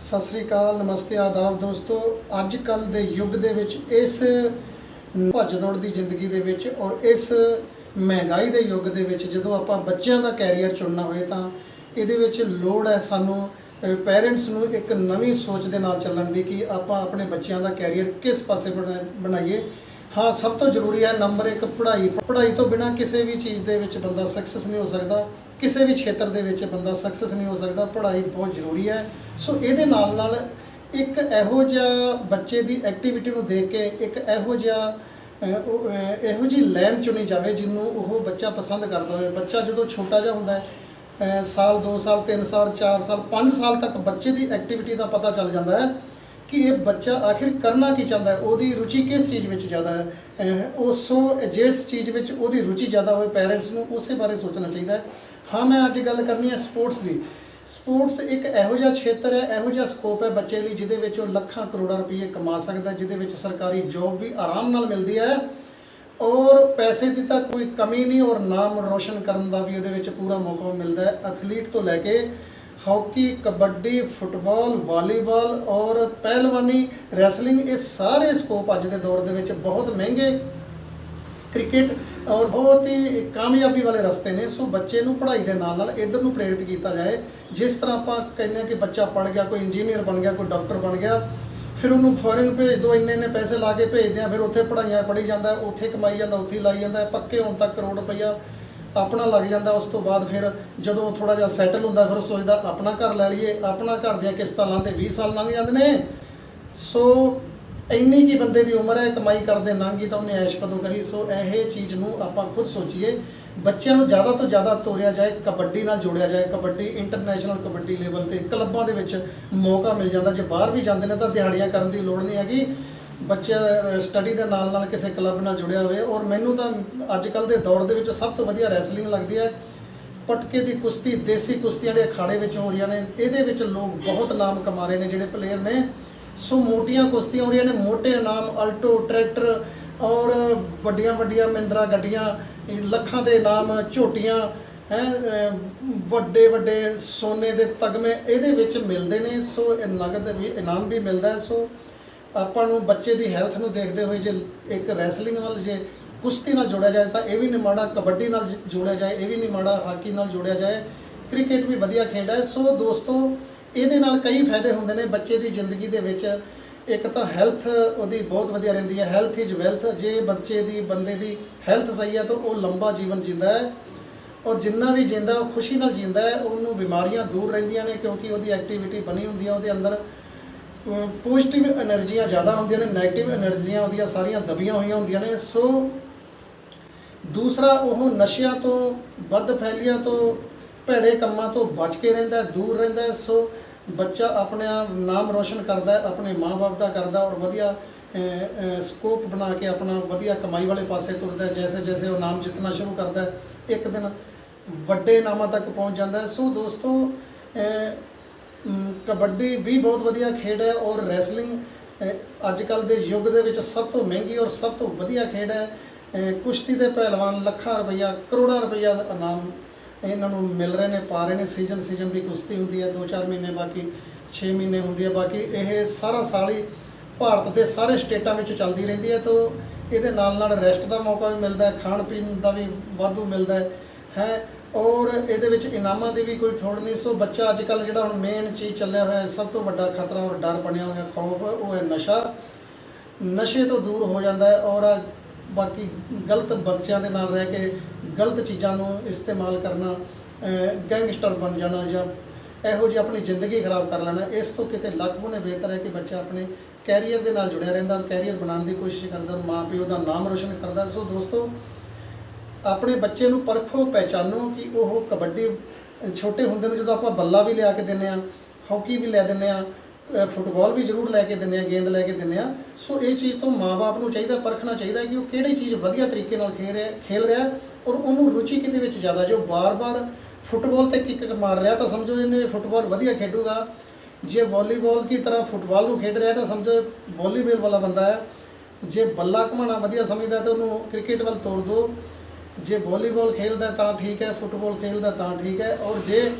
ਸਤਿ ਸ੍ਰੀ ਅਕਾਲ, ਨਮਸਤੇ, ਆਦਾਬ ਦੋਸਤੋ। ਅੱਜ ਕੱਲ ਦੇ ਯੁੱਗ ਦੇ ਵਿੱਚ ਇਸ ਭੱਜ ਦੌੜ ਦੀ ਜ਼ਿੰਦਗੀ ਦੇ ਵਿੱਚ ਔਰ ਇਸ ਮਹਿੰਗਾਈ ਦੇ ਯੁੱਗ ਦੇ ਵਿੱਚ ਜਦੋਂ ਆਪਾਂ ਬੱਚਿਆਂ ਦਾ ਕੈਰੀਅਰ ਚੁਣਨਾ ਹੋਏ ਤਾਂ ਇਹਦੇ ਵਿੱਚ ਲੋੜ ਹੈ ਸਾਨੂੰ ਪੇਰੈਂਟਸ ਨੂੰ ਇੱਕ ਨਵੀਂ ਸੋਚ ਦੇ ਨਾਲ ਚੱਲਣ ਦੀ ਕਿ ਆਪਾਂ ਆਪਣੇ ਬੱਚਿਆਂ ਦਾ ਕੈਰੀਅਰ ਕਿਸ ਪਾਸੇ ਬਣਾ- ਬਣਾਈਏ। ਹਾਂ, ਸਭ ਤੋਂ ਜ਼ਰੂਰੀ ਹੈ ਨੰਬਰ 1 ਪੜ੍ਹਾਈ। ਪੜ੍ਹਾਈ ਤੋਂ ਬਿਨਾ ਕਿਸੇ ਵੀ ਚੀਜ਼ ਦੇ ਵਿੱਚ ਬੰਦਾ ਸਕਸੈਸ ਨਹੀਂ ਹੋ ਸਕਦਾ। ਕਿਸੇ ਵੀ ਖੇਤਰ ਦੇ ਵਿੱਚ ਬੰਦਾ ਸਕਸੈਸ ਨਹੀਂ ਹੋ ਸਕਦਾ। ਪੜ੍ਹਾਈ ਬਹੁਤ ਜ਼ਰੂਰੀ ਹੈ। ਸੋ ਇਹਦੇ ਨਾਲ ਨਾਲ ਇੱਕ ਇਹੋ ਜਿਹਾ ਬੱਚੇ ਦੀ ਐਕਟੀਵਿਟੀ ਨੂੰ ਦੇਖ ਕੇ ਇੱਕ ਇਹੋ ਜਿਹਾ ਇਹੋ ਜਿਹੀ ਲਾਈਨ ਚੁਣੀ ਜਾਵੇ ਜਿਹਨੂੰ ਉਹ ਬੱਚਾ ਪਸੰਦ ਕਰਦਾ ਹੋਵੇ। ਬੱਚਾ ਜਦੋਂ ਛੋਟਾ ਜਿਹਾ ਹੁੰਦਾ ਹੈ ਸਾਲ 2 ਸਾਲ 3 ਸਾਲ 4 ਸਾਲ 5 ਸਾਲ ਤੱਕ ਬੱਚੇ ਦੀ ਐਕਟੀਵਿਟੀ ਦਾ ਪਤਾ ਚੱਲ ਜਾਂਦਾ ਹੈ। ਕਿ ਇਹ ਬੱਚਾ ਆਖਿਰ ਕਰਨਾ ਕੀ ਚਾਹੁੰਦਾ ਹੈ? ਉਹਦੀ ਰੁਚੀ ਕਿਸ ਚੀਜ਼ ਵਿੱਚ ਜ਼ਿਆਦਾ ਹੈ? ਅਹ, ਉਸੋਂ ਜਿਸ ਚੀਜ਼ ਵਿੱਚ ਉਹਦੀ ਰੁਚੀ ਜ਼ਿਆਦਾ ਹੋਵੇ ਪੈਰੈਂਟਸ ਨੂੰ ਉਸੇ ਬਾਰੇ ਸੋਚਣਾ ਚਾਹੀਦਾ ਹੈ। ਹਾਂ ਮੈਂ ਅੱਜ ਗੱਲ ਕਰਨੀ ਹੈ ਸਪੋਰਟਸ ਦੀ। ਸਪੋਰਟਸ ਇੱਕ ਇਹੋ ਜਿਹਾ ਖੇਤਰ ਹੈ ਇਹੋ ਜਿਹਾ ਸਕੋਪ ਹੈ ਬੱਚੇ ਲਈ ਜਿਹਦੇ ਵਿੱਚ ਉਹ ਲੱਖਾਂ ਕਰੋੜਾਂ ਰੁਪਏ ਕਮਾ ਸਕਦਾ ਜਿਹਦੇ ਵਿੱਚ ਸਰਕਾਰੀ ਜੌਬ ਵੀ ਆਰਾਮ ਨਾਲ ਮਿਲਦੀ ਹੈ ਔਰ ਪੈਸੇ ਦੀ ਤਾਂ ਕੋਈ ਕਮੀ ਨਹੀਂ ਔਰ ਨਾਮ ਰੋਸ਼ਨ ਕਰਨ ਦਾ ਵੀ ਉਹਦੇ ਵਿੱਚ ਪੂਰਾ ਮੌਕਾ ਮਿਲਦਾ ਹੈ। ਐਥਲੀਟ ਤੋਂ ਲੈ ਕੇ ਹਾਕੀ, ਕਬੱਡੀ, ਫੁੱਟਬਾਲ, ਵਾਲੀਬਾਲ ਔਰ ਪਹਿਲਵਾਨੀ ਰੈਸਲਿੰਗ, ਇਹ ਸਾਰੇ ਸਕੋਪ ਅੱਜ ਦੇ ਦੌਰ ਦੇ ਵਿੱਚ ਬਹੁਤ ਮਹਿੰਗੇ ਕ੍ਰਿਕਟ ਔਰ ਬਹੁਤ ਹੀ ਕਾਮਯਾਬੀ ਵਾਲੇ ਰਸਤੇ ਨੇ। ਸੋ ਬੱਚੇ ਨੂੰ ਪੜ੍ਹਾਈ ਦੇ ਨਾਲ ਨਾਲ ਇਧਰ ਨੂੰ ਪ੍ਰੇਰਿਤ ਕੀਤਾ ਜਾਏ। ਜਿਸ ਤਰ੍ਹਾਂ ਆਪਾਂ ਕਹਿੰਦੇ ਹਾਂ ਕਿ ਬੱਚਾ ਪੜ੍ਹ ਗਿਆ, ਕੋਈ ਇੰਜੀਨੀਅਰ ਬਣ ਗਿਆ, ਕੋਈ ਡਾਕਟਰ ਬਣ ਗਿਆ, ਫਿਰ ਉਹਨੂੰ ਫੋਰਨ ਭੇਜ ਦਿਓ ਇੰਨੇ ਇੰਨੇ ਪੈਸੇ ਲਾ ਕੇ ਭੇਜਦੇ ਆ ਫਿਰ ਉੱਥੇ ਪੜ੍ਹਾਈਆਂ ਪੜ੍ਹੀ ਜਾਂਦਾ, ਉੱਥੇ ਕਮਾਈ ਜਾਂਦਾ, ਉੱਥੇ ਹੀ ਲਾਈ ਜਾਂਦਾ, ਪੱਕੇ ਹੋਣ ਤੱਕ ਕਰੋੜ ਰੁਪਈਆ ਆਪਣਾ ਲੱਗ ਜਾਂਦਾ, ਉਸ ਤੋਂ ਬਾਅਦ ਫਿਰ ਜਦੋਂ ਥੋੜਾ ਜਿਹਾ ਸੈਟਲ ਹੁੰਦਾ, ਫਿਰ ਉਹ ਸੋਚਦਾ, ਆਪਣਾ ਘਰ ਲੈ ਲਈਏ, ਆਪਣਾ ਘਰ ਦੀਆਂ ਕਿਸ਼ਤਾਂ ਲਾਉਂਦੇ 20 ਸਾਲ ਲੰਘ ਜਾਂਦੇ ਨੇ। ਸੋ ਇੰਨੀ ਕੀ ਬੰਦੇ ਦੀ ਉਮਰ ਹੈ, ਕਮਾਈ ਕਰਦੇ ਲੰਘੀ ਤਾਂ ਉਹਨੇ ਐਸ਼ ਕਦੋਂ ਕਰੀ। ਸੋ ਇਹ ਚੀਜ਼ ਨੂੰ ਆਪਾਂ ਖੁਦ ਸੋਚੀਏ, ਬੱਚਿਆਂ ਨੂੰ ਜ਼ਿਆਦਾ ਤੋਂ ਜ਼ਿਆਦਾ ਤੋਰਿਆ ਜਾਏ, ਕਬੱਡੀ ਨਾਲ ਜੋੜਿਆ ਜਾਏ। ਕਬੱਡੀ ਇੰਟਰਨੈਸ਼ਨਲ ਕਬੱਡੀ ਲੈਵਲ ਤੇ ਕਲੱਬਾਂ ਦੇ ਵਿੱਚ ਮੌਕਾ ਮਿਲ ਜਾਂਦਾ। ਜੇ ਬਾਹਰ ਵੀ ਜਾਂਦੇ ਨੇ ਤਾਂ ਦਿਹਾੜੀਆਂ ਕਰਨ ਦੀ ਲੋੜ ਨਹੀਂ ਹੈਗੀ। ਬੱਚਿਆਂ ਸਟੱਡੀ ਦੇ ਨਾਲ ਨਾਲ ਕਿਸੇ ਕਲੱਬ ਨਾਲ ਜੁੜਿਆ ਹੋਵੇ ਔਰ ਮੈਨੂੰ ਤਾਂ ਅੱਜ ਕੱਲ ਦੇ ਦੌਰ ਦੇ ਵਿੱਚ ਸਭ ਤੋਂ ਵਧੀਆ ਰੈਸਲਿੰਗ ਲੱਗਦੀ ਹੈ। ਪਟਕੇ ਦੀ ਕੁਸ਼ਤੀ, ਦੇਸੀ ਕੁਸ਼ਤੀਆਂ ਦੇ ਅਖਾੜੇ ਵਿੱਚ ਹੋ ਰਹੀਆਂ ਨੇ। ਇਹਦੇ ਵਿੱਚ ਲੋਕ ਬਹੁਤ ਨਾਮ ਕਮਾ ਰਹੇ ਨੇ, ਜਿਹੜੇ ਪਲੇਅਰ ਨੇ। ਸੋ ਮੋਟੀਆਂ ਕੁਸ਼ਤੀਆਂ ਹੋ ਰਹੀਆਂ ਨੇ, ਮੋਟੇ ਨਾਮ ਅਲਟੋ, ਟਰੈਕਟਰ ਔਰ ਵੱਡੀਆਂ ਵੱਡੀਆਂ ਮਹਿੰਦਰਾ ਗੱਡੀਆਂ ਲੱਖਾਂ ਦੇ ਨਾਮ ਝੋਟੀਆਂ, ਹੈ ਵੱਡੇ ਵੱਡੇ ਸੋਨੇ ਦੇ ਤਗਮੇ ਇਹਦੇ ਵਿੱਚ ਮਿਲਦੇ ਨੇ। ਸੋ ਇਹ ਨਗਦ ਵੀ, ਇਨਾਮ ਵੀ ਮਿਲਦਾ ਹੈ। ਸੋ ਆਪਾਂ ਨੂੰ ਬੱਚੇ ਦੀ ਹੈਲਥ ਨੂੰ ਦੇਖਦੇ ਹੋਏ ਜੇ ਇੱਕ ਰੈਸਲਿੰਗ ਨਾਲ ਜੇ ਕੁਸ਼ਤੀ ਨਾਲ ਜੋੜਿਆ ਜਾਏ ਤਾਂ ਇਹ ਵੀ ਨਹੀਂ ਮਾੜਾ ਕਬੱਡੀ ਨਾਲ ਜ- ਜੋੜਿਆ ਜਾਏ, ਇਹ ਵੀ ਨਹੀਂ ਮਾੜਾ ਹਾਕੀ ਨਾਲ ਜੋੜਿਆ ਜਾਏ। ਕ੍ਰਿਕਟ ਵੀ ਵਧੀਆ ਖੇਡ ਹੈ। ਸੋ ਦੋਸਤੋ, ਇਹਦੇ ਨਾਲ ਕਈ ਫਾਇਦੇ ਹੁੰਦੇ ਨੇ ਬੱਚੇ ਦੀ ਜ਼ਿੰਦਗੀ ਦੇ ਵਿੱਚ। ਇੱਕ ਤਾਂ ਹੈਲਥ ਉਹਦੀ ਬਹੁਤ ਵਧੀਆ ਰਹਿੰਦੀ ਹੈ। ਹੈਲਥ ਇਜ਼ ਵੈਲਥ ਜੇ ਬੱਚੇ ਦੀ, ਬੰਦੇ ਦੀ ਹੈਲਥ ਸਹੀ ਹੈ ਤਾਂ ਉਹ ਲੰਬਾ ਜੀਵਨ ਜਿੰਦਾ ਹੈ। ਔਰ ਜਿੰਨਾ ਵੀ ਜਿੰਦਾ, ਉਹ ਖੁਸ਼ੀ ਨਾਲ ਜਿੰਦਾ ਹੈ, ਉਹਨੂੰ ਬਿਮਾਰੀਆਂ ਦੂਰ ਰਹਿੰਦੀਆਂ ਨੇ ਕਿਉਂਕਿ ਉਹਦੀ ਐਕਟੀਵਿਟੀ ਬਣੀ ਹੁੰਦੀ ਹੈ ਉਹਦੇ ਅੰਦਰ। ਪੋਜ਼ਿਟਿਵ એનર્ਜੀਆਂ ਜ਼ਿਆਦਾ ਹੁੰਦੀਆਂ ਨੇ 네ਗੇਟਿਵ એનર્ਜੀਆਂ ਹੁੰਦੀਆਂ ਸਾਰੀਆਂ ਦਬੀਆਂ ਹੋਈਆਂ ਹੁੰਦੀਆਂ ਨੇ ਸੋ ਦੂਸਰਾ ਉਹ ਨਸ਼ਿਆਂ ਤੋਂ, ਵੱਧ ਫੈਲੀਆਂ ਤੋਂ, ਭੈੜੇ ਕੰਮਾਂ ਤੋਂ ਬਚ ਕੇ ਰਹਿੰਦਾ ਦੂਰ ਰਹਿੰਦਾ ਸੋ ਬੱਚਾ ਆਪਣਾ ਨਾਮ ਰੋਸ਼ਨ ਕਰਦਾ ਆਪਣੇ ਮਾਪੇ ਦਾ ਕਰਦਾ ਔਰ ਵਧੀਆ ਸਕੋਪ ਬਣਾ ਕੇ ਆਪਣਾ ਵਧੀਆ ਕਮਾਈ ਵਾਲੇ ਪਾਸੇ ਤੁਰਦਾ ਜੈਸੇ ਜੈਸੇ ਉਹ ਨਾਮ ਜਿੱਤਣਾ ਸ਼ੁਰੂ ਕਰਦਾ ਇੱਕ ਦਿਨ ਵੱਡੇ ਨਾਮਾਂ ਤੱਕ ਪਹੁੰਚ ਜਾਂਦਾ ਸੋ ਦੋਸਤੋ ਕਬੱਡੀ ਵੀ ਬਹੁਤ ਵਧੀਆ ਖੇਡ ਹੈ ਔਰ ਰੈਸਲਿੰਗ ਅੱਜ ਕੱਲ ਦੇ ਯੁੱਗ ਦੇ ਵਿੱਚ ਸਭ ਤੋਂ ਮਹਿੰਗੀ ਔਰ ਸਭ ਤੋਂ ਵਧੀਆ ਖੇਡ ਹੈ ਕੁਸ਼ਤੀ ਦੇ ਪਹਿਲਵਾਨ ਲੱਖਾਂ ਰੁਪਈਆ, ਕਰੋੜਾਂ ਰੁਪਈਆ ਦਾ ਇਨਾਮ ਇਹਨਾਂ ਨੂੰ ਮਿਲ ਰਹੇ ਨੇ, ਪਾ ਰਹੇ ਨੇ ਸੀਜ਼ਨ ਸੀਜ਼ਨ ਦੀ ਕੁਸ਼ਤੀ ਹੁੰਦੀ ਹੈ 2-4 ਮਹੀਨੇ ਬਾਕੀ 6 ਮਹੀਨੇ ਹੁੰਦੀ ਹੈ, ਬਾਕੀ ਇਹ ਸਾਰਾ ਸਾਲ ਹੀ ਭਾਰਤ ਦੇ ਸਾਰੇ ਸਟੇਟਾਂ ਵਿੱਚ ਚੱਲਦੀ ਰਹਿੰਦੀ ਹੈ, ਤਾਂ ਇਹਦੇ ਨਾਲ ਨਾਲ ਰੈਸਟ ਦਾ ਮੌਕਾ ਵੀ ਮਿਲਦਾ ਹੈ ਖਾਣ ਪੀਣ ਦਾ ਵੀ ਵਾਧੂ ਮਿਲਦਾ ਹੈ। ਔਰ ਇਹਦੇ ਵਿੱਚ ਇਨਾਮਾਂ ਦੀ ਵੀ ਕੋਈ ਥੋੜ ਨਹੀਂ, ਸੋ ਬੱਚਾ ਅੱਜ ਕੱਲ ਜਿਹੜਾ ਹੁਣ ਮੇਨ ਚੀਜ਼ ਚੱਲਿਆ ਹੋਇਆ, ਸਭ ਤੋਂ ਵੱਡਾ ਖਤਰਾ ਔਰ ਡਰ ਬਣਿਆ ਹੋਇਆ, ਖੌਫ, ਉਹ ਹੈ ਨਸ਼ਾ। ਨਸ਼ੇ ਤੋਂ ਦੂਰ ਹੋ ਜਾਂਦਾ ਹੈ ਔਰ ਬਾਕੀ ਗਲਤ ਬੱਚਿਆਂ ਦੇ ਨਾਲ ਰਹਿ ਕੇ ਗਲਤ ਚੀਜ਼ਾਂ ਨੂੰ ਇਸਤੇਮਾਲ ਕਰਨਾ ਗੈਂਗਸਟਰ ਬਣ ਜਾਣਾ ਜਾਂ ਇਹੋ ਜਿਹੀ ਆਪਣੀ ਜ਼ਿੰਦਗੀ ਖਰਾਬ ਕਰ ਲੈਣਾ, ਇਸ ਤੋਂ ਕਿਤੇ ਲੱਖ ਗੁਣੇ ਬਿਹਤਰ ਹੈ ਕਿ ਬੱਚਾ ਆਪਣੇ ਕੈਰੀਅਰ ਦੇ ਨਾਲ ਜੁੜਿਆ ਰਹਿੰਦਾ ਔਰ ਕੈਰੀਅਰ ਬਣਾਉਣ ਦੀ ਕੋਸ਼ਿਸ਼ ਕਰਦਾ ਔਰ ਮਾਂ ਪਿਓ ਦਾ ਨਾਮ ਰੋਸ਼ਨ ਕਰਦਾ। ਸੋ ਦੋਸਤੋ ਆਪਣੇ ਬੱਚੇ ਨੂੰ ਪਰਖੋ, ਪਹਿਚਾਨੋ ਕਿ ਉਹ ਕਬੱਡੀ ਛੋਟੇ ਹੁੰਦੇ ਨੂੰ ਜਦੋਂ ਆਪਾਂ ਬੱਲਾ ਵੀ ਲਿਆ ਕੇ ਦਿੰਨੇ ਆ ਹਾਕੀ ਵੀ ਲੈ ਦਿੰਨੇ ਆ ਫੁੱਟਬਾਲ ਵੀ ਜ਼ਰੂਰ ਲੈ ਕੇ ਦਿੰਨੇ ਆ ਗੇਂਦ ਲੈ ਕੇ ਦਿੰਨੇ ਆ ਸੋ ਇਹ ਚੀਜ਼ ਤੋਂ ਮਾਪੇ ਨੂੰ ਚਾਹੀਦਾ, ਪਰਖਣਾ ਚਾਹੀਦਾ ਕਿ ਉਹ ਕਿਹੜੀ ਚੀਜ਼ ਵਧੀਆ ਤਰੀਕੇ ਨਾਲ ਖੇਡ ਰਿਹਾ, ਖੇਲ ਰਿਹਾ ਔਰ ਉਹਨੂੰ ਰੁਚੀ ਕਿਤੇ ਵਿੱਚ ਜ਼ਿਆਦਾ, ਜੋ ਬਾਰ-ਬਾਰ ਫੁੱਟਬਾਲ ਤੇ ਕਿੱਕ ਮਾਰ ਰਿਹਾ ਤਾਂ ਸਮਝੋ ਇਹਨੇ ਫੁੱਟਬਾਲ ਵਧੀਆ ਖੇਡੂਗਾ, ਜੇ ਵਾਲੀਬਾਲ ਦੀ ਤਰ੍ਹਾਂ ਫੁੱਟਬਾਲ ਨੂੰ ਖੇਡ ਰਿਹਾ ਤਾਂ ਸਮਝੋ ਵਾਲੀਬਾਲ ਵਾਲਾ ਬੰਦਾ ਹੈ, ਜੇ ਬੱਲਾ ਘਮਾਣਾ ਵਧੀਆ ਸਮਝਦਾ ਤਾਂ ਉਹਨੂੰ ਕ੍ਰਿਕਟ ਵੱਲ ਤੋੜ ਦਿਓ ਜੇ ਵਾਲੀਬਾਲ ਖੇਲਦਾ ਤਾਂ ਠੀਕ ਹੈ ਫੁੱਟਬਾਲ ਖੇਲਦਾ ਤਾਂ ਠੀਕ ਹੈ ਔਰ ਜੇ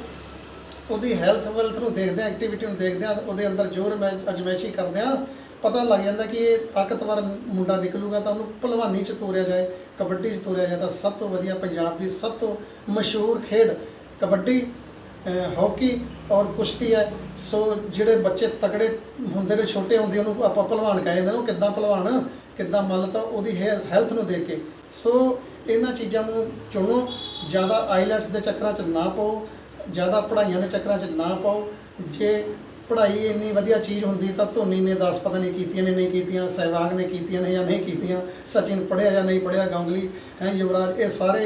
ਉਹਦੀ ਹੈਲਥ ਵੈਲਥ ਨੂੰ ਦੇਖਦੇ ਆ ਐਕਟੀਵਿਟੀ ਨੂੰ ਦੇਖਦੇ ਆ ਉਹਦੇ ਅੰਦਰ ਜੋਰ ਅਜਮੈਸ਼ੀ ਕਰਦੇ ਆ ਪਤਾ ਲੱਗ ਜਾਂਦਾ ਕਿ ਇਹ ਤਾਕਤਵਰ ਮੁੰਡਾ ਨਿਕਲੂਗਾ ਤਾਂ ਉਹਨੂੰ ਭਲਵਾਨੀ ਚ ਤੋਰਿਆ ਜਾਏ, ਕਬੱਡੀ ਚ ਤੋਰਿਆ ਜਾਏ ਤਾਂ ਸਭ ਤੋਂ ਵਧੀਆ ਪੰਜਾਬ ਦੀ ਸਭ ਤੋਂ ਮਸ਼ਹੂਰ ਖੇਡ ਕਬੱਡੀ, ਅਹ, ਹਾਕੀ ਔਰ ਕੁਸ਼ਤੀ ਹੈ। ਸੋ ਜਿਹੜੇ ਬੱਚੇ ਤਕੜੇ ਹੁੰਦੇ ਨੇ, ਛੋਟੇ ਹੁੰਦੇ, ਉਹਨੂੰ ਆਪਾਂ ਭਲਵਾਨ ਕਹਿ ਜਾਂਦੇ ਨੇ, ਉਹ ਕਿੱਦਾਂ ਭਲਵਾਨ, ਕਿੱਦਾਂ ਮੰਨ ਤਾਂ ਉਹਦੀ ਹੈਲਥ ਨੂੰ ਦੇਖ ਕੇ। ਸੋ ਇਹਨਾਂ ਚੀਜ਼ਾਂ ਨੂੰ ਚੁਣੋ, ਜ਼ਿਆਦਾ ਆਈਲੈਟਸ ਦੇ ਚੱਕਰਾਂ 'ਚ ਨਾ ਪਾਓ, ਜ਼ਿਆਦਾ ਪੜ੍ਹਾਈਆਂ ਦੇ ਚੱਕਰਾਂ 'ਚ ਨਾ ਪਾਓ। ਜੇ ਪੜ੍ਹਾਈ ਇੰਨੀ ਵਧੀਆ ਚੀਜ਼ ਹੁੰਦੀ ਤਾਂ ਧੋਨੀ ਨੇ 10 ਪਤਾ ਨਹੀਂ ਕੀਤੀਆਂ ਨੇ, ਨਹੀਂ ਕੀਤੀਆਂ, ਸਹਿਵਾਗ ਨੇ ਕੀਤੀਆਂ ਨੇ ਜਾਂ ਨਹੀਂ ਕੀਤੀਆਂ, ਸਚਿਨ ਪੜ੍ਹਿਆ ਜਾਂ ਨਹੀਂ ਪੜ੍ਹਿਆ, ਗਾਂਗਲੀ, ਹੈ ਯੁਵਰਾਜ, ਇਹ ਸਾਰੇ,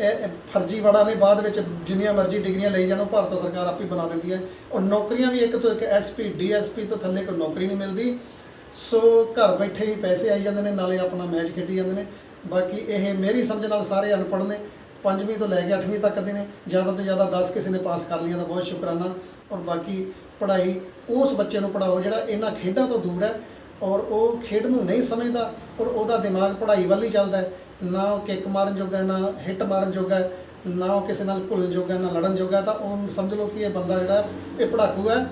ਇਹ ਇਹ ਫਰਜ਼ੀਵਾੜਾ ਨੇ, ਬਾਅਦ ਵਿੱਚ ਜਿੰਨੀਆਂ ਮਰਜ਼ੀ ਡਿਗਰੀਆਂ ਲਈ ਜਾਣ, ਉਹ ਭਾਰਤ ਸਰਕਾਰ ਆਪੇ ਬਣਾ ਦਿੰਦੀ ਹੈ। ਔਰ ਨੌਕਰੀਆਂ ਵੀ ਇੱਕ ਤੋਂ ਇੱਕ ਐਸਪੀ ਡੀਐਸਪੀ ਤੋਂ ਥੱਲੇ ਕੋਈ ਨੌਕਰੀ ਨਹੀਂ ਮਿਲਦੀ। ਸੋ ਘਰ ਬੈਠੇ ਹੀ ਪੈਸੇ ਆਈ ਜਾਂਦੇ ਨੇ, ਨਾਲੇ ਆਪਣਾ ਮੈਚ ਖੇਡੀ ਜਾਂਦੇ ਨੇ। ਬਾਕੀ ਇਹ ਮੇਰੀ ਸਮਝ ਨਾਲ ਸਾਰੇ ਅਨਪੜ੍ਹ ਨੇ, ਪੰਜਵੀਂ ਤੋਂ ਲੈ ਕੇ 8ਵੀਂ ਤੱਕ ਦੇ ਨੇ, ਜ਼ਿਆਦਾ ਤੋਂ ਜ਼ਿਆਦਾ 10 ਕਿਸੇ ਨੇ ਪਾਸ ਕਰ ਲਿਆ ਤਾਂ ਬਹੁਤ ਸ਼ੁਕਰਾਨਾ। ਔਰ ਬਾਕੀ ਪੜ੍ਹਾਈ ਉਸ ਬੱਚੇ ਨੂੰ ਪੜਾਓ ਜਿਹੜਾ ਇਹਨਾਂ ਖੇਡਾਂ ਤੋਂ ਦੂਰ ਹੈ ਔਰ ਉਹ ਖੇਡ ਨੂੰ ਨਹੀਂ ਸਮਝਦਾ ਔਰ ਉਹਦਾ ਦਿਮਾਗ ਪੜ੍ਹਾਈ ਵੱਲ ਹੀ ਚੱਲਦਾ ਨਾ ਉਹ ਕਿੱਕ ਮਾਰਨ ਜੋਗਾ ਨਾ ਹਿੱਟ ਮਾਰਨ ਜੋਗਾ ਨਾ ਉਹ ਕਿਸੇ ਨਾਲ ਭੁੱਲਣ ਜੋਗਾ, ਨਾ ਲੜਨ ਜੋਗਾ, ਤਾਂ ਉਹ ਸਮਝ ਲਓ ਕਿ ਇਹ ਬੰਦਾ ਜਿਹੜਾ ਇਹ ਪੜਾਕੂ ਹੈ।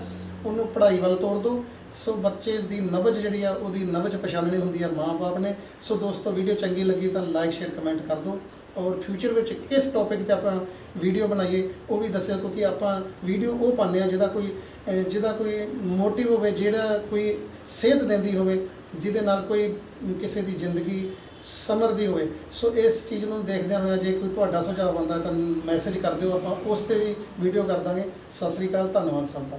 ਉਹਨੂੰ ਪੜ੍ਹਾਈ ਵੱਲ ਤੋੜ ਦਿਓ ਸੋ ਬੱਚੇ ਦੀ ਨਬਜ ਜਿਹੜੀ ਆ, ਉਹਦੀ ਨਬਜ ਪਛਾਣਨੀ ਹੁੰਦੀ ਆ ਮਾਂ-ਬਾਪ ਨੇ। ਸੋ ਦੋਸਤੋ, ਵੀਡੀਓ ਚੰਗੀ ਲੱਗੀ ਤਾਂ ਲਾਈਕ ਸ਼ੇਅਰ ਕਮੈਂਟ ਕਰ ਦਿਓ। ਔਰ ਫਿਊਚਰ ਵਿੱਚ ਕਿਸ ਟੌਪਿਕ ਤੇ ਆਪਾਂ ਵੀਡੀਓ ਬਣਾਈਏ, ਉਹ ਵੀ ਦੱਸਿਓ, ਕਿਉਂਕਿ ਆਪਾਂ ਵੀਡੀਓ ਉਹ ਪਾਉਂਦੇ ਆ ਜਿਹਦਾ ਕੋਈ ਜਿਹਦਾ ਕੋਈ ਮੋਟਿਵ ਹੋਵੇ, ਜਿਹੜਾ ਕੋਈ ਸੇਧ ਦਿੰਦੀ ਹੋਵੇ, ਜਿਹਦੇ ਨਾਲ ਕੋਈ ਕਿਸੇ ਦੀ ਜ਼ਿੰਦਗੀ ਸਮਰਦੀ ਹੋਵੇ। ਸੋ ਇਸ ਚੀਜ਼ ਨੂੰ ਦੇਖਦਿਆਂ ਹੋਇਆ ਜੇ ਕੋਈ ਤੁਹਾਡਾ ਸੁਝਾਅ ਆਉਂਦਾ ਤਾਂ ਮੈਸੇਜ ਕਰ ਦਿਓ। ਆਪਾਂ ਉਸ ਤੇ ਵੀ ਵੀਡੀਓ ਕਰ ਦਾਂਗੇ। ਸਤਿ ਸ੍ਰੀ ਅਕਾਲ, ਧੰਨਵਾਦ ਸਭ ਦਾ।